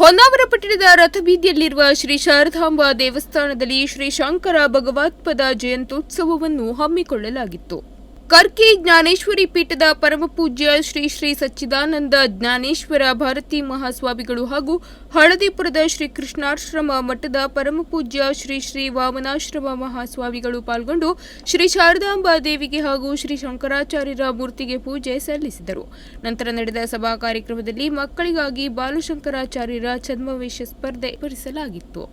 ಹೊನ್ನಾವರ ಪಟ್ಟಣದ ರಥಬೀದಿಯಲ್ಲಿರುವ ಶ್ರೀ ಶಾರದಾಂಬ ದೇವಸ್ಥಾನದಲ್ಲಿ ಶ್ರೀ ಶಂಕರ ಭಗವತ್ಪದ ಜಯಂತ್ಯುತ್ಸವವನ್ನು ಹಮ್ಮಿಕೊಳ್ಳಲಾಗಿತ್ತು. ಕರ್ಕಿ ಜ್ಞಾನೇಶ್ವರಿ ಪೀಠದ ಪರಮಪೂಜ್ಯ ಶ್ರೀ ಶ್ರೀ ಸಚ್ಚಿದಾನಂದ ಜ್ಞಾನೇಶ್ವರ ಭಾರತಿ ಮಹಾಸ್ವಾಮಿಗಳು ಹಾಗೂ ಹಳದಿಪುರದ ಶ್ರೀ ಕೃಷ್ಣಾಶ್ರಮ ಮಠದ ಪರಮಪೂಜ್ಯ ಶ್ರೀ ಶ್ರೀ ವಾಮನಾಶ್ರಮ ಮಹಾಸ್ವಾಮಿಗಳು ಪಾಲ್ಗೊಂಡು ಶ್ರೀ ಶಾರದಾಂಬಾ ದೇವಿಗೆ ಹಾಗೂ ಶ್ರೀ ಶಂಕರಾಚಾರ್ಯರ ಮೂರ್ತಿಗೆ ಪೂಜೆ ಸಲ್ಲಿಸಿದರು. ನಂತರ ನಡೆದ ಸಭಾ ಕಾರ್ಯಕ್ರಮದಲ್ಲಿ ಮಕ್ಕಳಿಗಾಗಿ ಬಾಲಶಂಕರಾಚಾರ್ಯರ ಛದ್ಮವೇಶ ಸ್ಪರ್ಧೆ ಏರ್ಪಡಿಸಲಾಗಿತ್ತು.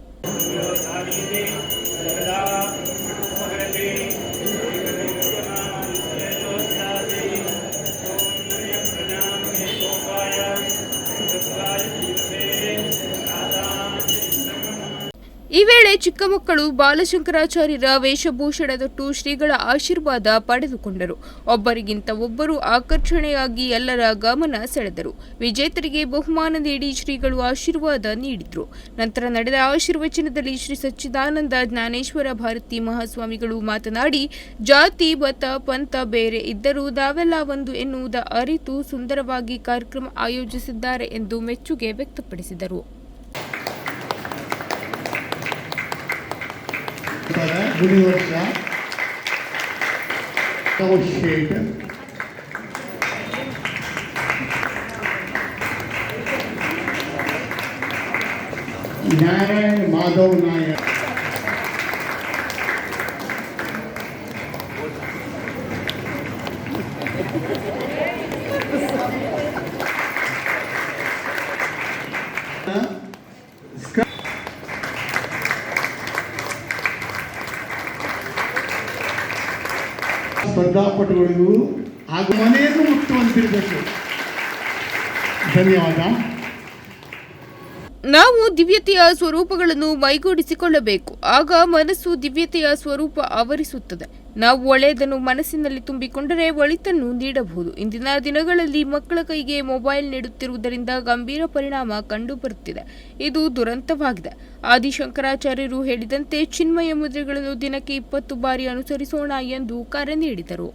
ಈ ವೇಳೆ ಚಿಕ್ಕ ಮಕ್ಕಳು ಬಾಲಶಂಕರಾಚಾರ್ಯರ ವೇಷಭೂಷಣ ತೊಟ್ಟು ಶ್ರೀಗಳ ಆಶೀರ್ವಾದ ಪಡೆದುಕೊಂಡರು. ಒಬ್ಬರಿಗಿಂತ ಒಬ್ಬರು ಆಕರ್ಷಣೆಯಾಗಿ ಎಲ್ಲರ ಗಮನ ಸೆಳೆದರು. ವಿಜೇತರಿಗೆ ಬಹುಮಾನ ನೀಡಿ ಶ್ರೀಗಳು ಆಶೀರ್ವಾದ ನೀಡಿದರು. ನಂತರ ನಡೆದ ಆಶೀರ್ವಚನದಲ್ಲಿ ಶ್ರೀ ಸಚ್ಚಿದಾನಂದ ಜ್ಞಾನೇಶ್ವರ ಭಾರತಿ ಮಹಾಸ್ವಾಮಿಗಳು ಮಾತನಾಡಿ, ಜಾತಿ, ಮತ, ಪಂಥ ಬೇರೆ ಇದ್ದರೂ ನಾವೆಲ್ಲ ಒಂದು ಎನ್ನುವುದ ಅರಿತು ಸುಂದರವಾಗಿ ಕಾರ್ಯಕ್ರಮ ಆಯೋಜಿಸಿದ್ದಾರೆ ಎಂದು ಮೆಚ್ಚುಗೆ ವ್ಯಕ್ತಪಡಿಸಿದರು. ತರ ಗುಡಿವರ್ಷ ಕೌಶೇಟ್ ನಾರಾಯಣ್ ಮಾಧವ್ ನಾಯಕ್ ಸ್ಪರ್ಧಾಪಟುಗಳಿಗೂ ಹಾಗೂ ಮನೆಯನ್ನು ಮುಟ್ಟುವಂತಿರಬೇಕು ಧನ್ಯವಾದ. ನಾವು ದಿವ್ಯತೆಯ ಸ್ವರೂಪಗಳನ್ನು ಮೈಗೂಡಿಸಿಕೊಳ್ಳಬೇಕು ಆಗ ಮನಸ್ಸು ದಿವ್ಯತೆಯ ಸ್ವರೂಪ ಆವರಿಸುತ್ತದೆ. ನಾವು ಒಳ್ಳೆಯದನ್ನು ಮನಸ್ಸಿನಲ್ಲಿ ತುಂಬಿಕೊಂಡರೆ ಒಳಿತನ್ನು ನೀಡಬಹುದು. ಇಂದಿನ ದಿನಗಳಲ್ಲಿ ಮಕ್ಕಳ ಕೈಗೆ ಮೊಬೈಲ್ ನೀಡುತ್ತಿರುವುದರಿಂದ ಗಂಭೀರ ಪರಿಣಾಮ ಕಂಡುಬರುತ್ತಿದೆ. ಇದು ದುರಂತವಾಗಿದೆ. ಆದಿಶಂಕರಾಚಾರ್ಯರು ಹೇಳಿದಂತೆ ಚಿನ್ಮಯ ಮುದ್ರೆಗಳನ್ನು ದಿನಕ್ಕೆ ಇಪ್ಪತ್ತು ಬಾರಿ ಅನುಸರಿಸೋಣ ಎಂದು ಕರೆ ನೀಡಿದರು.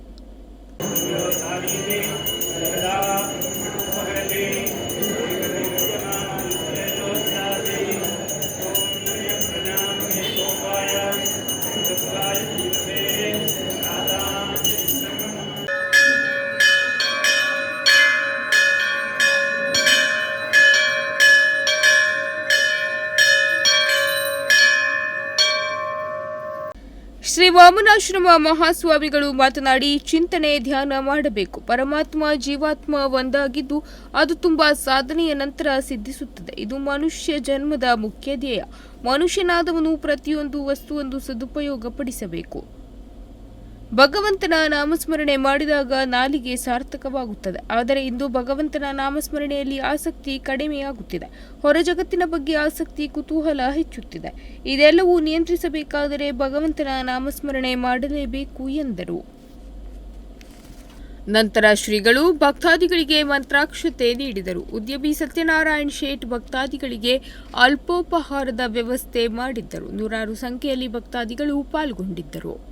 ಶ್ರೀ ವಾಮನಾಶ್ರಮ ಮಹಾಸ್ವಾಮಿಗಳು ಮಾತನಾಡಿ ಚಿಂತನೆ, ಧ್ಯಾನ ಮಾಡಬೇಕು. ಪರಮಾತ್ಮ ಜೀವಾತ್ಮ ಒಂದಾಗಿದ್ದು ಅದು ತುಂಬಾ ಸಾಧನೆಯ ನಂತರ ಸಿದ್ಧಿಸುತ್ತದೆ. ಇದು ಮನುಷ್ಯ ಜನ್ಮದ ಮುಖ್ಯ ಧ್ಯೇಯ. ಮನುಷ್ಯನಾದವನು ಪ್ರತಿಯೊಂದು ವಸ್ತುವನ್ನು ಸದುಪಯೋಗಪಡಿಸಬೇಕು. ಭಗವಂತನ ನಾಮಸ್ಮರಣೆ ಮಾಡಿದಾಗ ನಾಲಿಗೆ ಸಾರ್ಥಕವಾಗುತ್ತದೆ. ಆದರೆ ಇಂದು ಭಗವಂತನ ನಾಮಸ್ಮರಣೆಯಲ್ಲಿ ಆಸಕ್ತಿ ಕಡಿಮೆಯಾಗುತ್ತಿದೆ. ಹೊರ ಜಗತ್ತಿನ ಬಗ್ಗೆ ಆಸಕ್ತಿ, ಕುತೂಹಲ ಹೆಚ್ಚುತ್ತಿದೆ. ಇದೆಲ್ಲವೂ ನಿಯಂತ್ರಿಸಬೇಕಾದರೆ ಭಗವಂತನ ನಾಮಸ್ಮರಣೆ ಮಾಡಲೇಬೇಕು ಎಂದರು. ನಂತರ ಶ್ರೀಗಳು ಭಕ್ತಾದಿಗಳಿಗೆ ಮಂತ್ರಾಕ್ಷತೆ ನೀಡಿದರು. ಉದ್ಯಮಿ ಸತ್ಯನಾರಾಯಣ್ ಶೇಟ್ ಭಕ್ತಾದಿಗಳಿಗೆ ಅಲ್ಪೋಪಹಾರದ ವ್ಯವಸ್ಥೆ ಮಾಡಿದ್ದರು. ನೂರಾರು ಸಂಖ್ಯೆಯಲ್ಲಿ ಭಕ್ತಾದಿಗಳು ಪಾಲ್ಗೊಂಡಿದ್ದರು.